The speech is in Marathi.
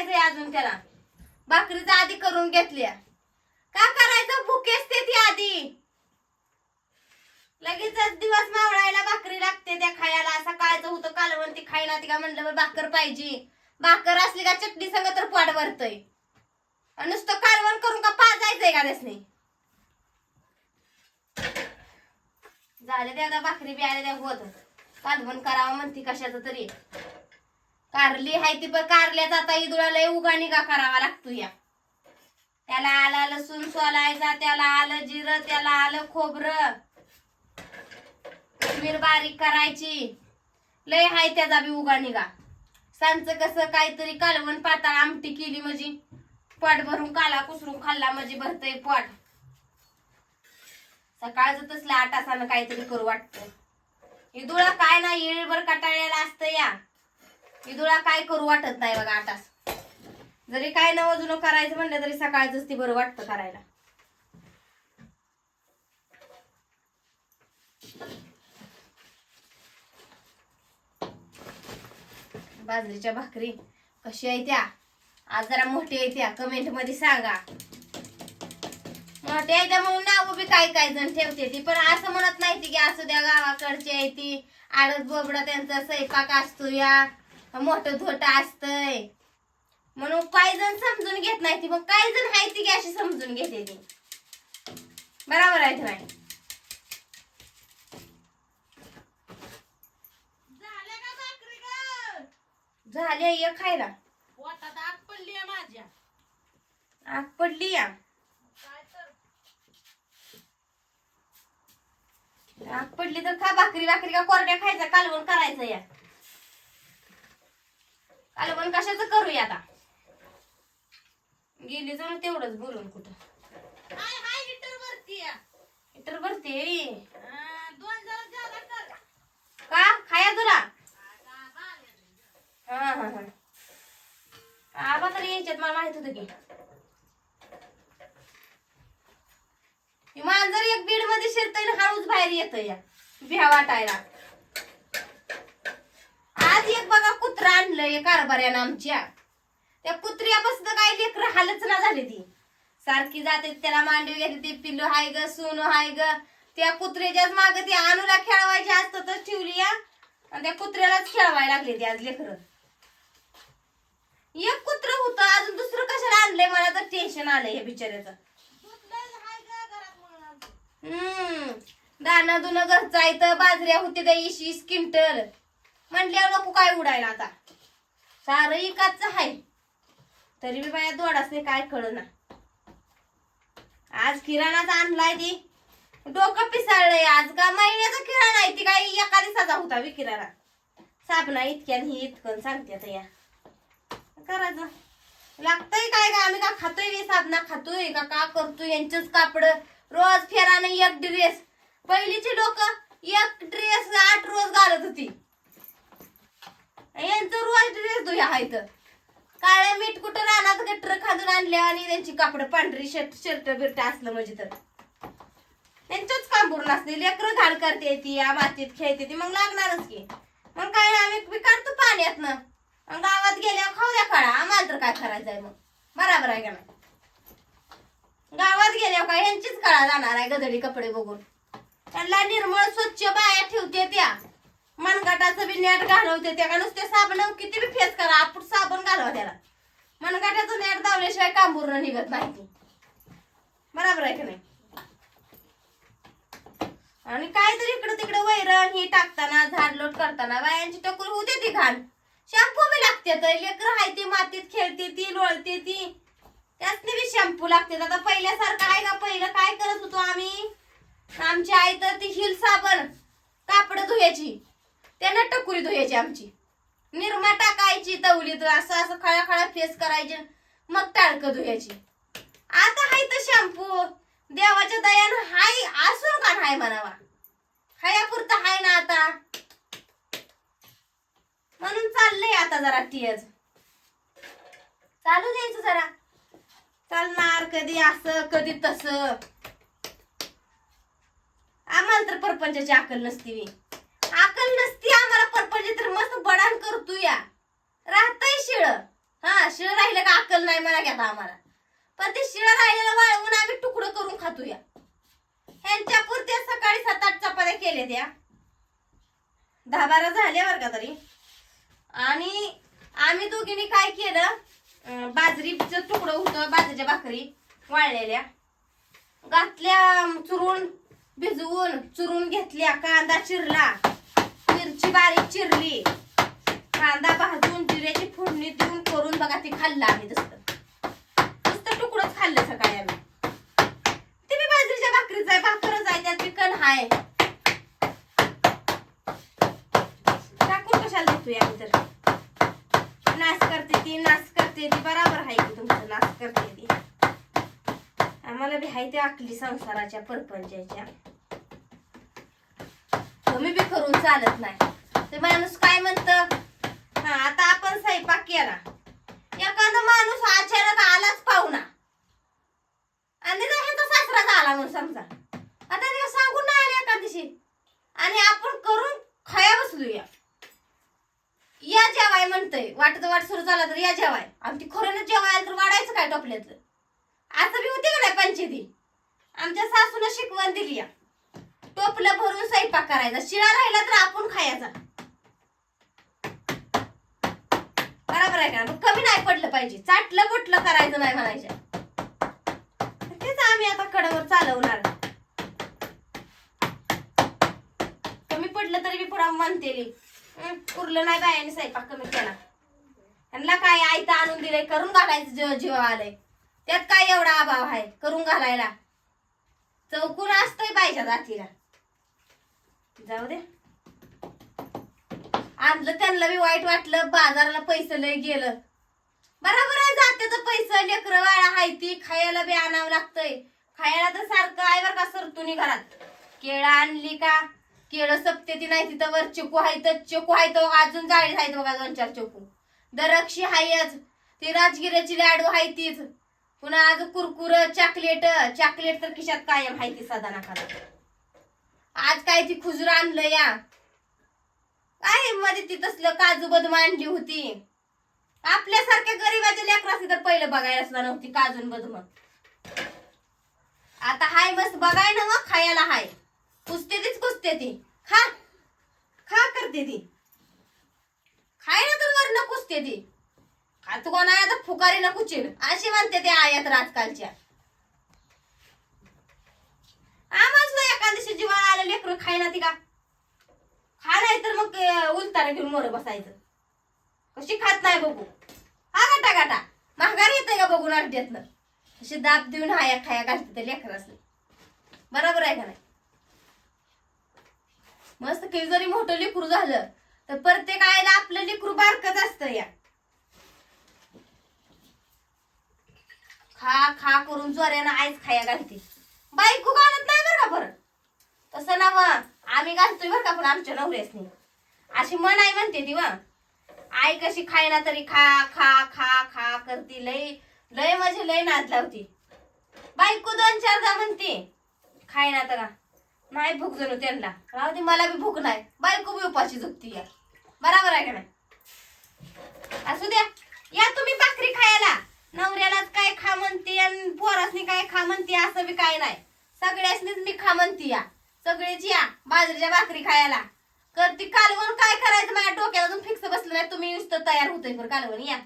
करायचंय अजून त्याला? भाकरीचा आधी करून घेतल्या. का करायचं? भुकेच ते ती आधी. लगेच दिवस मावळायला भाकरी लागते त्या खायला. सकाळचं होतं कालवण ती खायला ती का म्हणलं बरं भाकर पाहिजे. भाकर असली का चटणी संग तर पाड भरतय. नुसतं कालवण करून का पाजायचंय का त्यासनी? झाले त्या भाकरी बी आले त्या होत. कालवण करावं म्हणते कशाचं तरी. कारली हाय ती पण कारल्याचा आता इदुळा लय उगा निगा करावा लागतो या. त्याला आलं लसूण सोलायचा त्याला आलं जिरं त्याला आलं खोबरं. कोथिंबीर बारीक करायची. लय हाय त्याचा बी उगा निगा सांच कसं काहीतरी कालवण पाताळ आमटी केली म्हणजे पोट भरून काला कुसरून खाल्ला म्हणजे भरतय पोट. सकाळचं तसलं आटासानं काहीतरी करू वाटतं. इदुळा काय नाही येळभर कटाळ्याला असतं या. इदुळा काय करू वाटत नाही बघा आताच जरी काय नवं जुनं करायचं म्हणलं तरी सकाळच ती बरं वाटतं करायला. बाजरीच्या भाकरी कशी आहे त्या? आज जरा मोठी आहे त्या. कमेंटमध्ये सांगा. मोठी आहे त्या म्हणून नाव बी काय काय जण ठेवते ती. पण असं म्हणत नाही ती की असू द्या गावाकडची आहे ती. आडत बोबडा त्यांचा स्वयंपाक असतो या. मोठं धोट असतंय. म्हणून काही जण समजून घेत नाही ती मग काही जण आहे ती की अशी समजून घेते ती बरोबर आहे ग? झाले ये खायला पोटात आग पडली आहे माझ्या. आग पडली या. आग पडली तर खा भाकरी भाकरी का कोरड्या खायचा कालवण करायचं या. कालवण कशाचं करूया आता? गेली जाऊन तेवढंच बोलून कुठं? हाय हाय हिटर भरते का? खाया तुला. हा हा. हा आबा तरी यायच्यात मला माहीत होतं की. मांजर एक बीडमध्ये शिरतय हळूच बाहेर येत या. भ्या वाटायला आज एक बघा कुत्र आणलंय कारभार्यानं आमच्या. त्या कुत्र्यापासून काय लेकर हालच ना झाली ती. सारखी जाते त्याला मांडवी घेते ती पिल्लू हाय ग सोनू हाय ग. त्या कुत्र्याच्याच माग ती अनुला खेळवायची तर ठेवली या आणि त्या कुत्र्यालाच खेळवायला लागले ती आज लेकर. एक कुत्र होतं अजून दुसरं कशाला आणलंय मला तर टेन्शन आलंय हे बिचाऱ्याचं. हम्म. दाणं दुन घरचं आहे तर बाजऱ्या होते त्या इशी इस क्विंटल. म्हटल्यावर नको काय उडायला आता. सारं इकाच आहे. तरी बी बाया दोडाच नाही काय कळना. आज किराणाच आणलाय ती. डोकं पिसाळलंय आज का? महिन्याचा किराणा आहे ती काय? एका दिवसाचा होता बी किराणा. साबणा इतक्यान ही इतकन सांगते आता या. करायचं लागतंय काय का आम्ही का खातोय बी साबणा? खातोय का? का करतोय? यांचेच कापड. रोज फेरानं एक ड्रेस पहिलीची लोक एक ड्रेस आठ रोज घालत होती. यांचं रोज ड्रेस धुया हायत काळ्या मीठ कुठं रानात गटर खाजून आणले आणि त्यांची कापड पांढरी शर्ट शर्ट बिर्ट असलं म्हणजे तर. त्यांचंच काम पूर्ण असते लेकरं घाण करते ती या मातीत खेळते ती. मग लागणारच की. मग काय आम्ही बी काढतो पाण्यातनं मग गावात गेल्यावर खाऊ द्या काढा आम्हाला तर काय करायचंय मग? बराबर आहे का नाही? गावात गेल्यावर काय? यांचीच काळा जाणार आहे गदडी कपडे बघून. त्यांना निर्मळ स्वच्छ बाया ठेवते त्या. मनगटाचं बी नेट घालवते त्या का नुसते साबण किती बी फेस करा आपण साबण घालवा त्याला. मनगटाचं नेट दावल्याशिवाय काम पूर्ण निघत नाही ती. बराबर आहे का नाही? आणि काहीतरी इकडं तिकडं वैरण ही टाकताना झाड लोट करताना बायांची टकुर होते ती घाण. शॅम्पू बी लागते तर लेकर आहे ती मातीत खेळते ती लोळते ती. त्यासनी बी शॅम्पू लागते. आता पहिल्यासारखं आहे का? पहिलं काय करत होतो आम्ही? आमची आई तर ती हिल साबण कापड धुयाची त्यानं टकुरी धुयायची आमची. निरमा टाकायची तवलीत असं असं खळा खळा फेस करायचे मग टाळकं धुयाची आता हाय तर शॅम्पू देवाच्या दयानं हाय असून का हाय म्हणावा. हयापुरता हाय ना आता. म्हणून चाललंय आता जरा टीएज चालू द्यायचं जरा. चालणार कधी असं कधी तसं. आम्हाला तर परपंचाची अकल नसती मी अकल नसती आम्हाला परपंच तर मस्त बडान करतो या. राहतय शिळ. हा शिळ राहिलं का अक्कल नाही मला घेता आम्हाला. पण ते शिळ राहिलेलं वाळवून आम्ही तुकडं करून खातोया ह्यांच्या पुरत्या सकाळी सात आठ चपात्या केल्या त्या. दहा बारा झाल्या बरं का तरी. आणि आम्ही दोघींनी काय केलं? बाजरीचं तुकडं होतं बाजरीच्या भाकरी वाळलेल्या. घातल्या चुरून भिजवून चुरून घेतल्या कांदा चिरला. मिरची बारीक चिरली. कांदा भाजून जिऱ्याची फोडणी देऊन करून बघा ती खाल्लं आम्ही तसं नुसतं तुकडंच खाल्लं सकाळी आम्ही. ते बी बाजरीच्या भाकरीच आहे भाकरच आहे त्यात चिकन हाय. टाकून कशाला देतोय आम्ही तर? नाश करते ती नाश करते ती. बराबर आहे की तुमचं नाश करते ती? आम्हाला बी हाय ते आकली संसाराच्या परपंचाच्या. कमी बी करून चालत नाही. ते माणूस काय म्हणत? हा आता आपण स्वयंपाक केला. एखादा माणूस अचानक आलाच पाहुणा. आणि ना ह्याचा आला म्हणून समजा. आता ते सांगून नाही आले एका दिवशी आणि आपण करून खाया बसलूया. या जेवाय म्हणतय. वाटत वाट सुरू झाला तर या जेवाय. आमची ती जेवाय आलं तर वाढायचं काय टोपल्यातलं? असं बी होती का नाही पंचायती आमच्या सासून शिकवण दिली या. टोपलं भरून स्वयंपाक करायचा. शिळा राहिला तर आपण खायचा. बरोबर आहे का? मग कमी नाही पडलं पाहिजे. चाटलं बुटलं करायचं नाही म्हणायचं. तेच आम्ही आता कडवर चालवणार. कमी पडलं तरी मी पुरा म्हणते उरलं नाही बायाने स्वयंपाक कमी केला. त्यांना काय आयता आणून दिलंय करून घालायचं जेव्हा जीव आलंय त्यात काय एवढा अभाव आहे? करून घालायला. चौकून असतंय बायच्या जातीला. जाऊ दे. आणलं त्यांना बी वाईट वाटलं बाजाराला पैसे लय गेलं. बरोबर आहे जात्याचं पैसे लेकरं वाळा हाय ती खायला बी आणावं लागतंय. खायला तर सारखं आहे बरं का सरतुनी घरात. केळं आणली का? केळं सपते ती नाही तिथं वर चिकू आहे तर चिकू आहे तो अजून जाळी आहेत बघा दोन चार चिकू. दरक्षी हायच. ती राजगिऱ्याची लाडू आहे तीच. पुन्हा आज कुरकुर चॉकलेट. चॉकलेट तर खिशात कायम आहे ती सदा नाकाला आज काय ती खुजूर आणलं या? काय मध्ये ती तसलं काजू बदम आणली होती? आपल्यासारख्या गरीबाच्या लेकराची तर पहिलं बघायला सुद्धा नव्हती काजून बदम. आता हाय मस्त बघाय ना मग खायला हाय. कुसते तीच कुसते ती. खा. खा करते ती. खाय ना तर वरण कुसते ती. खात कोण आहे तर फुकारी ना कुचील? अशी म्हणते ते आयात आजकालच्या आम्हाला ना एका ती का? खा नाही तर मग उलताना घेऊन मोर बसायचं. कशी खात नाही बघू. हा गाटा गाटा महागारी येते का बघून अड्ड्यातनं अशी दाब देऊन हाया खाया घालते ते लेकरासनी. बरोबर आहे का नाही? मस्त काही जरी मोठं लेकरू झालं तर प्रत्येक आईला आपलं लेकरू बारकच असतं या. खा खा करून जोऱ्यानं आईच खाया घालते. बायको घालत नाही बरं का परत तसं ना मग. आम्ही घालतोय बरं का पण आमच्या नवऱ्यासनी. अशी मन आई म्हणते ती वा आई कशी खायना तरी खा खा खा खा करती. लय लय म्हणजे लय नाद लावती. बायको दोन चारदा म्हणते खायना तर. नाही भूक जणू त्यांना. राहू दे मला बी भूक नाही. बायको बी उपाशी झुकती या बराबर आहे का नाही? असू द्या. या तुम्ही भाकरी खायला. नवऱ्यालाच काय खा म्हणते आणि पोरासनी काय खा म्हणते असं बी काय नाही. सगळ्यासनीच मी खा म्हणते या. सगळेच या बाजरीच्या भाकरी खायला. करते कालवण काय करायचं? माझ्या डोक्यात फिक्स बसलं नाही. तुम्ही नुसतं तयार होतोय बरं कालवण या.